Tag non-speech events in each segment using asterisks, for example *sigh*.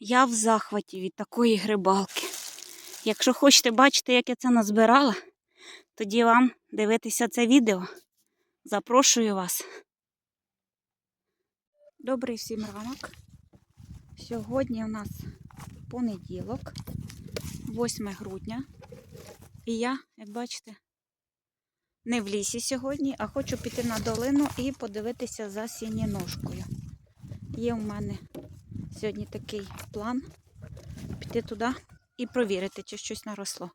Я в захваті від такої грибалки. Якщо хочете бачити, як я це назбирала, тоді вам дивитися це відео. Запрошую вас. Добрий всім ранок. Сьогодні у нас понеділок, 8 грудня. І я, як бачите, не в лісі сьогодні, а хочу піти на долину і подивитися за сініножкою. Є у мене сьогодні такий план піти туди і провірити, чи щось наросло.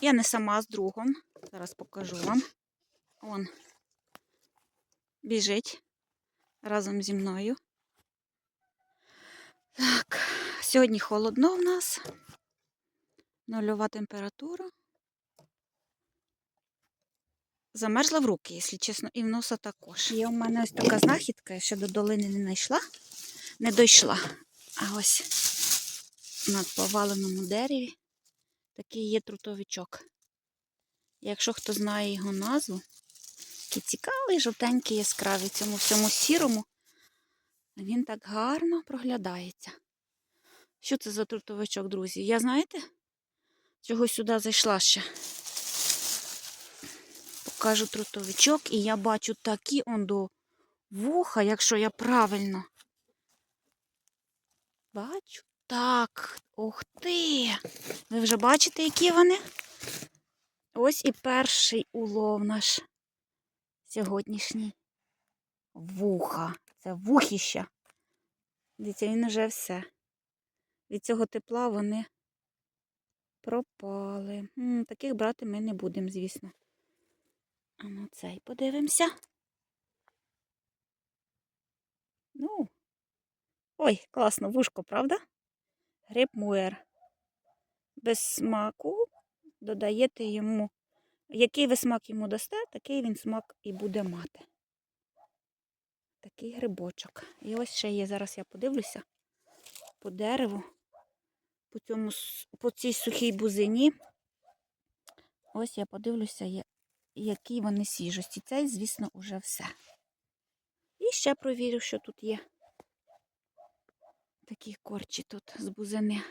Я не сама з другом. Зараз покажу вам. Он біжить разом зі мною. Так, сьогодні холодно в нас. Нульова температура. Замерзла в руки, якщо чесно, і в носа також. Є у мене ось така знахідка, я ще до долини не знайшла, не дійшла. А ось на поваленому дереві такий є трутовичок. Якщо хто знає його назву, такий цікавий, жовтенький, яскравий, цьому всьому сірому, він так гарно проглядається. Що це за трутовичок, друзі? Я знаєте, чого сюди зайшла ще? Покажу трутовичок, і я бачу такі он до вуха, якщо я правильно. Бачу. Так, ух ти! Ви вже бачите, які вони? Ось і перший улов наш сьогоднішній. Вуха. Це вухіща. Дивіться, він уже все. Від цього тепла вони пропали. М, таких брати ми не будемо, звісно. А на цей подивимося. Ну. Ой, класно, вушко, правда? Гриб муер. Без смаку додаєте йому. Який ви смак йому дасте, такий він смак і буде мати. Такий грибочок. І ось ще є. Зараз я подивлюся по дереву, по, цьому, по цій сухій бузині. Ось я подивлюся, які вони свіжості. Цей, звісно, уже все. І ще провірю, що тут є. Такі корчі тут з бузини.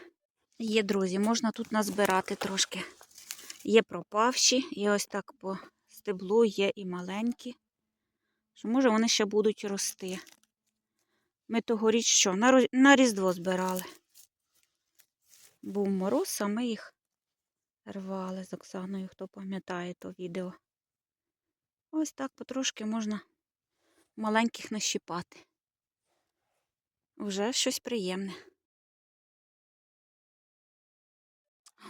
Є, друзі, можна тут назбирати трошки. Є пропавші, і ось так по стеблу є і маленькі. Що може вони ще будуть рости. Ми тогоріч що? На Різдво збирали. Був мороз, а ми їх рвали з Оксаною, хто пам'ятає то відео. Ось так потрошки можна маленьких нащіпати. Вже щось приємне.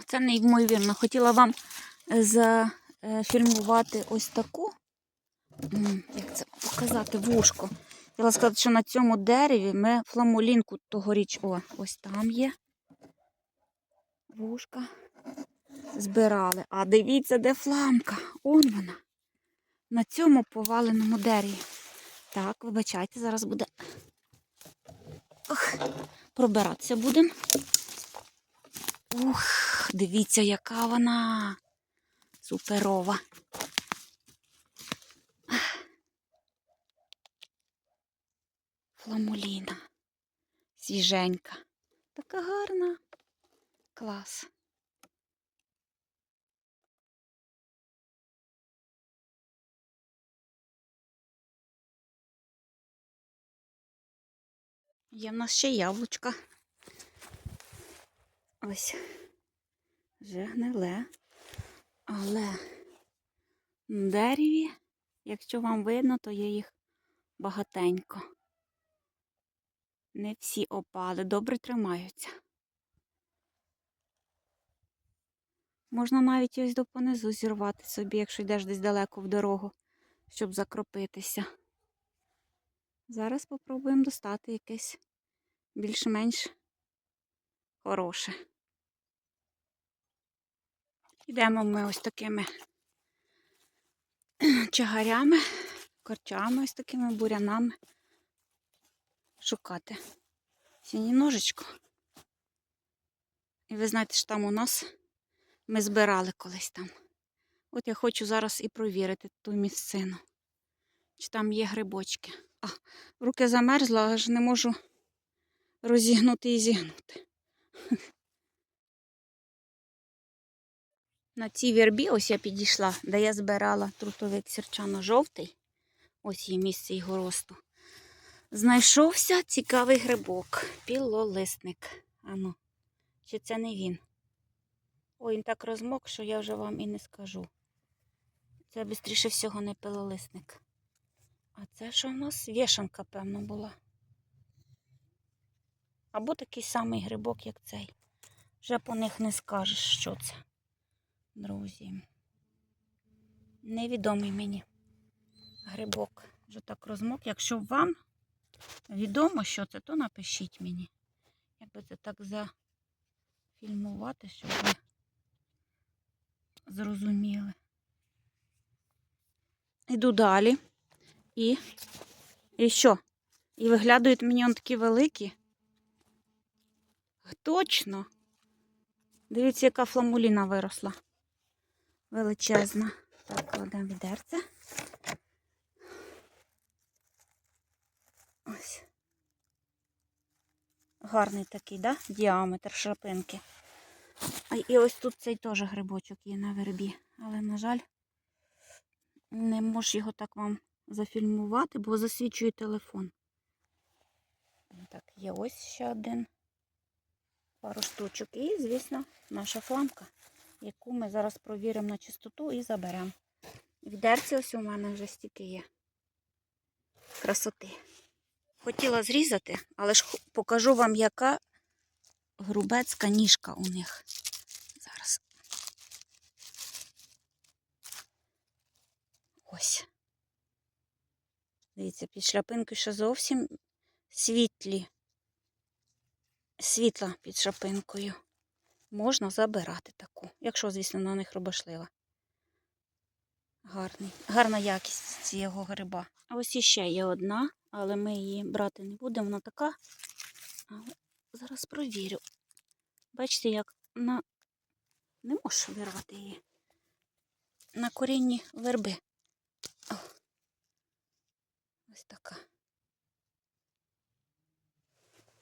Це неймовірно. Хотіла вам зафільмувати ось таку. Як це показати вушко. Хотіла сказати, що на цьому дереві ми фламулінку тогоріч. О, ось там є. Вушка. Збирали. А дивіться, де фламка. Он вона. На цьому поваленому дереві. Так, вибачайте, зараз буде. Ох, пробиратися будемо. Ух, дивіться, яка вона суперова. Фламуліна. Свіженька. Така гарна. Клас. Є в нас ще яблучка. Ось. Вже гниле. Але на дереві, якщо вам видно, то є їх багатенько. Не всі опали, добре тримаються. Можна навіть ось до понизу зірвати собі, якщо йдеш десь далеко в дорогу, щоб закропитися. Зараз спробуємо достати якесь більш-менш хороше. Йдемо ми ось такими чагарями, корчами, ось такими бурянами шукати сіні ножичку. І ви знаєте, що там у нас ми збирали колись там. От я хочу зараз і провірити ту місцину. Чи там є грибочки. А, руки замерзла, аж не можу розігнути і зігнути. На цій вербі ось я підійшла, де я збирала трутовик сірчано-жовтий. Ось є місце його росту. Знайшовся цікавий грибок, пілолисник. Ану, чи це не він? Ой, він так розмок, що я вже вам і не скажу. Це швидше всього не пилолисник. А це що в нас? Вішанка, певно, була. Або такий самий грибок, як цей. Вже по них не скажеш, що це, друзі. Невідомий мені грибок. Вже так розмок. Якщо вам відомо, що це, то напишіть мені. Якби це так зафільмувати, щоб ви зрозуміли. Іду далі. І. І що? І виглядають мені он такі великі. Точно. Дивіться, яка фламуліна виросла. Величезна. Так, кладемо відерце. Ось. Гарний такий, да? Діаметр шрапинки. А і ось тут цей теж грибочок є на вербі. Але, на жаль, не можу його так вам зафільмувати, бо засвічує телефон. Так, є ось ще один. Пару штучок. І, звісно, наша фламка, яку ми зараз провіримо на чистоту і заберемо. Відерці ось у мене вже стільки є. Красоти. Хотіла зрізати, але ж покажу вам, яка грубецька ніжка у них. Зараз. Ось. Дивіться, під шляпинкою ще зовсім світлі. Світла під шапинкою. Можна забирати таку, якщо, звісно, на них робошлива. Гарний. Гарна якість цього гриба. А ось іще є одна, але ми її брати не будемо. Вона така. Але зараз провірю. Бачите, як на. Не можу вирвати її. На корінні верби. О. Ось така.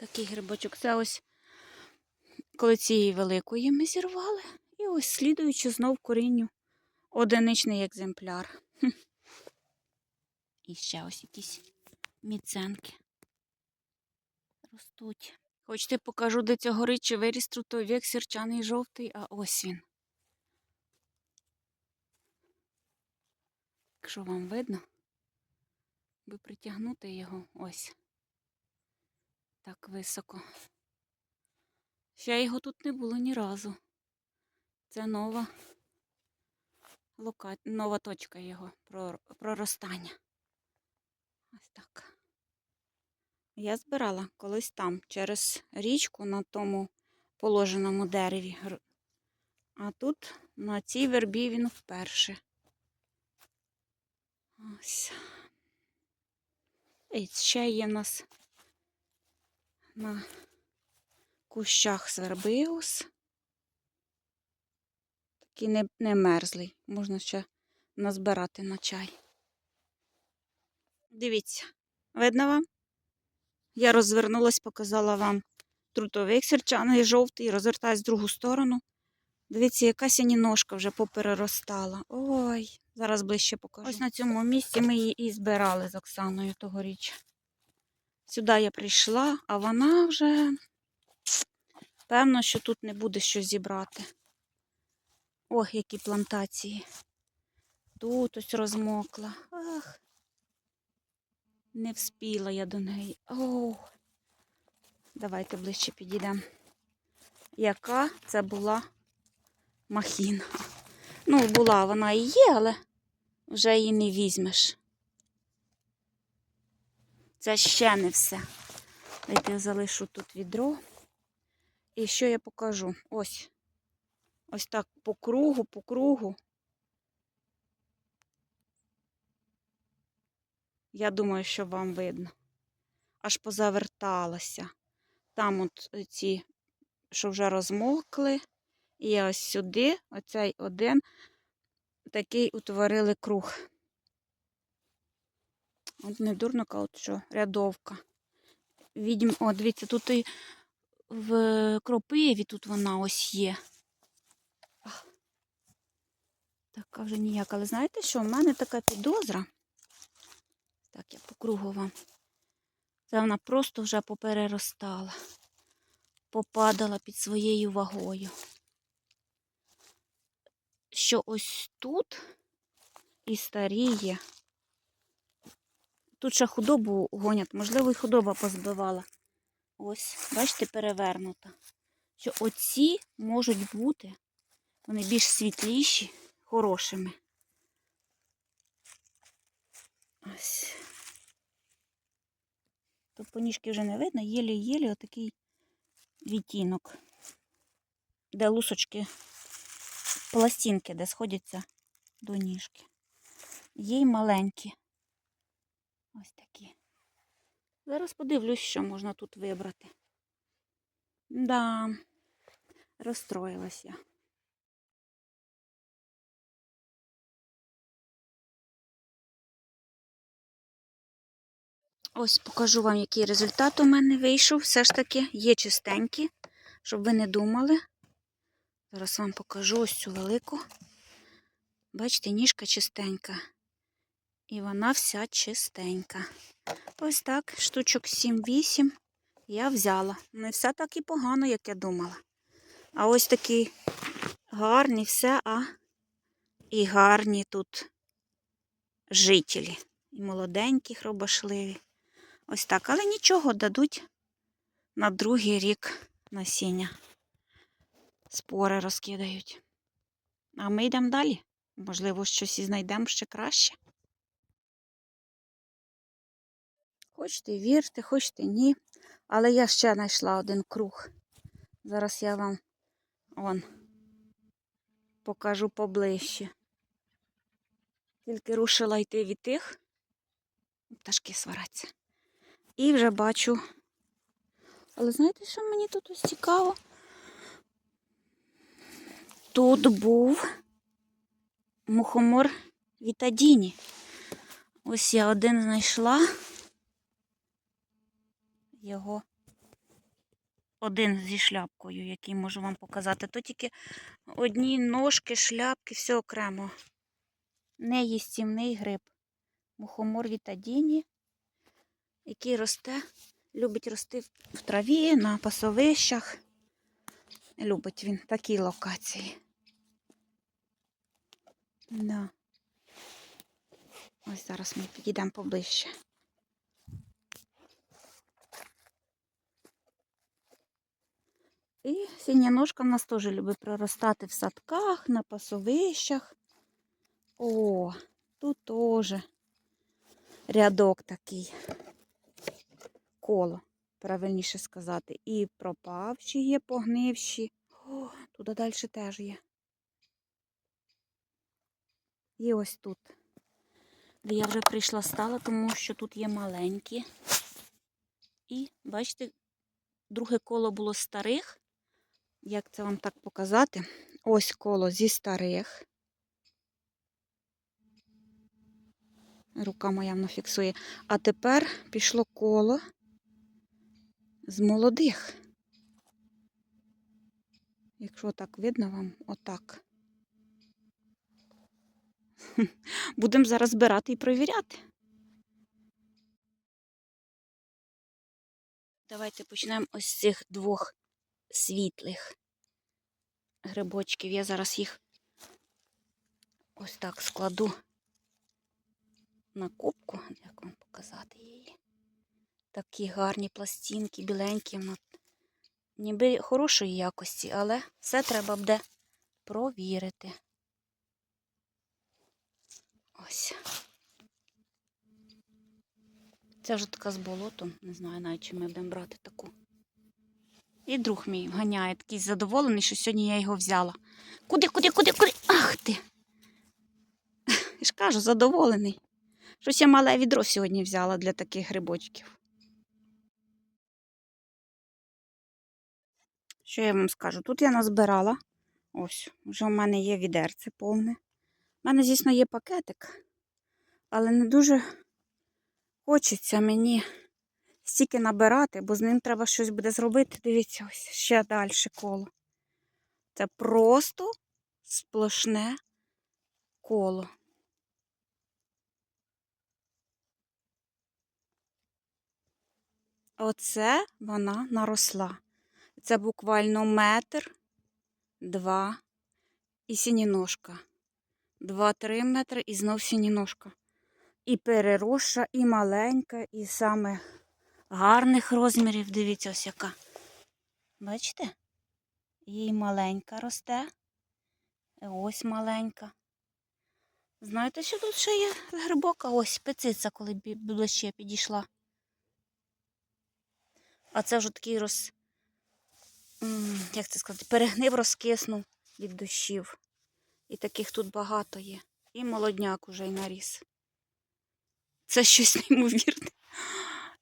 Такий грибочок. Це ось коли цієї великої ми зірвали. І ось слідуючи знов корінню одиничний екземпляр. *laughs* І ще ось якісь міценки ростуть. Хочете покажу, де цього чи виріс трутовік сірчаний жовтий, а ось він. Якщо вам видно, би притягнути його ось так високо. Ще його тут не було ні разу. Це нова лока... нова точка його проростання. Ось так. Я збирала колись там, через річку на тому положеному дереві. А тут на цій вербі він вперше. Ось. І ще є в нас на кущах свербиус. Такий не, не мерзлий. Можна ще назбирати на чай. Дивіться, видно вам? Я розвернулась, показала вам трутовик сірчаний жовтий, розвертаюсь в другу сторону. Дивіться, якась ножка вже попереростала. Ой, зараз ближче покажу. Ось на цьому місці ми її і збирали з Оксаною тогоріч. Сюди я прийшла, а вона вже певно, що тут не буде що зібрати. Ох, які плантації. Тут ось розмокла. Ах. Не вспіла я до неї. Ох. Давайте ближче підійдемо. Яка це була махіна. Ну, була вона і є, але вже її не візьмеш. Це ще не все. Дайте я залишу тут відро. І що я покажу? Ось. Ось так по кругу, по кругу. Я думаю, що вам видно. Аж позаверталася. Там от ці, що вже розмокли. І ось сюди, оцей один, такий утворили круг. От не дурно кажуть, що рядовка. відьм. О, дивіться, тут і в кропиві тут вона ось є. Така вже ніяка. Але знаєте що? У мене така підозра. Так, я по кругу вам. Це вона просто вже попереростала. Попадала під своєю вагою. Що ось тут і старіє. Тут ще худобу гонять, можливо, і худоба позбивала. Ось, бачите, перевернута. Що оці можуть бути, вони більш світліші, хорошими. Ось. Тут по ніжки вже не видно, єлі-єлі отакий відтінок, де лусочки, пластинки, де сходяться до ніжки. Є й маленькі. Ось такі. Зараз подивлюсь, що можна тут вибрати. Да, розстроїлась я. Ось покажу вам, який результат у мене вийшов. Все ж таки є чистенькі, щоб ви не думали. Зараз вам покажу ось цю велику. Бачите, ніжка чистенька. І вона вся чистенька. Ось так, штучок 7-8 я взяла. Не все так і погано, як я думала. А ось такий гарний все, а і гарні тут жителі. І молоденькі, хробашливі. Ось так. Але нічого дадуть на другий рік насіння. Спори розкидають. А ми йдемо далі. Можливо, щось і знайдемо ще краще. Хочете вірте, хочете ні. Але я ще знайшла один круг. Зараз я вам он, покажу поближче. Тільки рушила йти від тих, пташки свараться. І вже бачу. Але знаєте, що мені тут ось цікаво? Тут був мухомор Вітадіні. Ось я один знайшла. Його один зі шляпкою, який можу вам показати. То тільки одні ножки, шляпки, все окремо. Неїстівний гриб. Мухомор Вітадіні, який росте, любить рости в траві, на пасовищах. Любить він такі локації. Да. Ось зараз ми підійдемо поближче. І синя ножка в нас теж любить проростати в садках, на пасовищах. О, тут теж рядок такий. Коло, правильніше сказати. І пропавші є, погнивші. О, туди далі теж є. І ось тут. Де я вже прийшла стала, тому що тут є маленькі. І, бачите, друге коло було старих. Як це вам так показати? Ось коло зі старих. Рука моя воно фіксує. А тепер пішло коло з молодих. Якщо так видно вам, отак. *laughs* Будемо зараз збирати і перевіряти. Давайте почнемо ось з цих двох світлих грибочків. Я зараз їх ось так складу на кубку, як вам показати її. Такі гарні пластинки, біленькі. Ніби хорошої якості, але все треба буде провірити. Ось. Це вже така з болотом. Не знаю навіть, чи ми будемо брати таку. І друг мій ганяє такий задоволений, що сьогодні я його взяла. Куди, куди, куди, куди? Ах ти! *laughs* Я ж кажу, задоволений. Щось я мале відро сьогодні взяла для таких грибочків. Що я вам скажу? Тут я назбирала. Ось, вже в мене є відерце повне. У мене, звісно, є пакетик, але не дуже хочеться мені стільки набирати, бо з ним треба щось буде зробити. Дивіться, ось ще далі коло. Це просто сплошне коло. Оце вона наросла. Це буквально метр, два і сініножка. Два-три метри і знов сініножка. І переросша, і маленька, і саме гарних розмірів. Дивіться, ось яка. Бачите? Їй маленька росте. Ось маленька. Знаєте, що тут ще є грибок? Ось пециця, коли ближче підійшла. А це вже такий роз. Як це сказати? Перегнив, розкиснув від дощів. І таких тут багато є. І молодняк уже й наріс. Це щось неймовірне.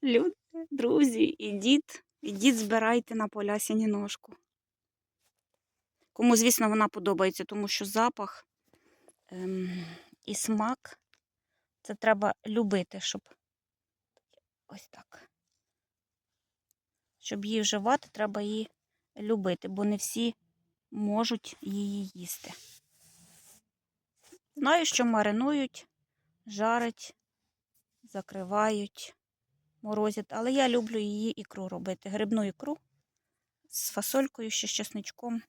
Люди, друзі, ідіть, ідіть, збирайте на поля сініножку. Кому, звісно, вона подобається, тому що запах ем, і смак це треба любити, щоб ось так. Щоб її вживати, треба її любити, бо не всі можуть її їсти. Знаю, що маринують, жарять, закривають, морозять, але я люблю її ікру робити. Грибну ікру з фасолькою, ще з чесничком.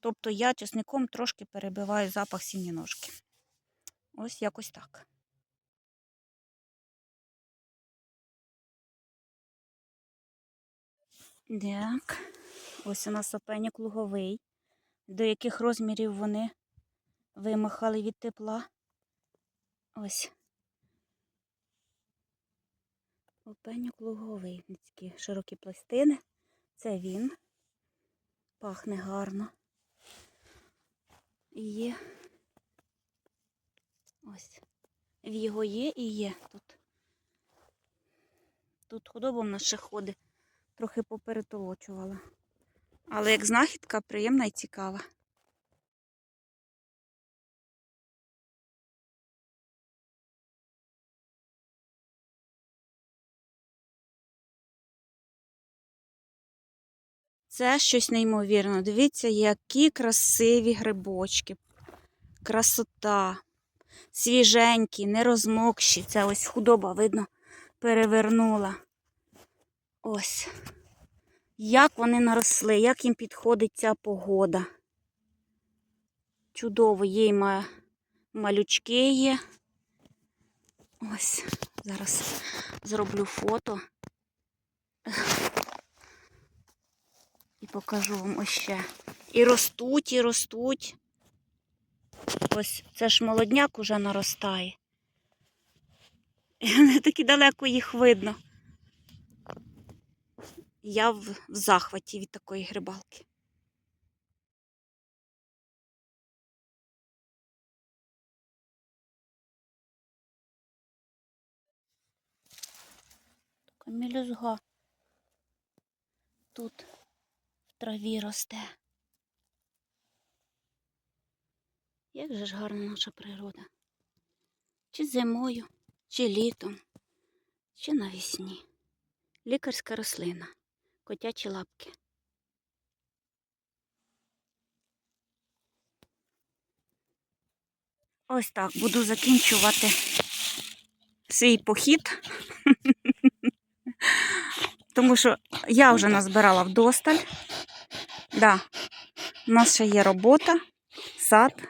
Тобто я чесником трошки перебиваю запах сініножки. Ось якось так. Так, ось у нас опеньок луговий, до яких розмірів вони вимахали від тепла. Ось. Опеньок луговий. Широкі пластини. Це він. Пахне гарно. І є. Ось. В його є і є тут. Тут худоба в нас ще ходить. Трохи поперетолочувала. Але як знахідка приємна і цікава. Це щось неймовірне. Дивіться, які красиві грибочки. Красота. Свіженькі, не розмокші. Це ось худоба, видно, перевернула. Ось. Як вони наросли, як їм підходить ця погода. Чудово, є й малючки є. Ось, зараз зроблю фото. І покажу вам ось ще. І ростуть, і ростуть. Ось це ж молодняк уже наростає. І не таки далеко їх видно. Я в, захваті від такої грибалки. Така мілюзга. Тут траві росте. Як же ж гарна наша природа. Чи зимою, чи літом, чи навесні. Лікарська рослина, котячі лапки. Ось так буду закінчувати свій похід. *laughs* Тому що я вже назбирала вдосталь. Да, у нас ще є робота, сад,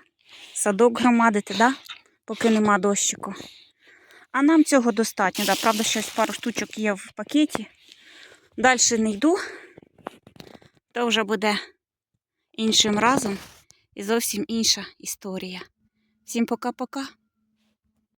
садок громадити, да? поки нема дощику. А нам цього достатньо. Да. Правда, щось пару штучок є в пакеті. Далі не йду. То вже буде іншим разом і зовсім інша історія. Всім пока-пока.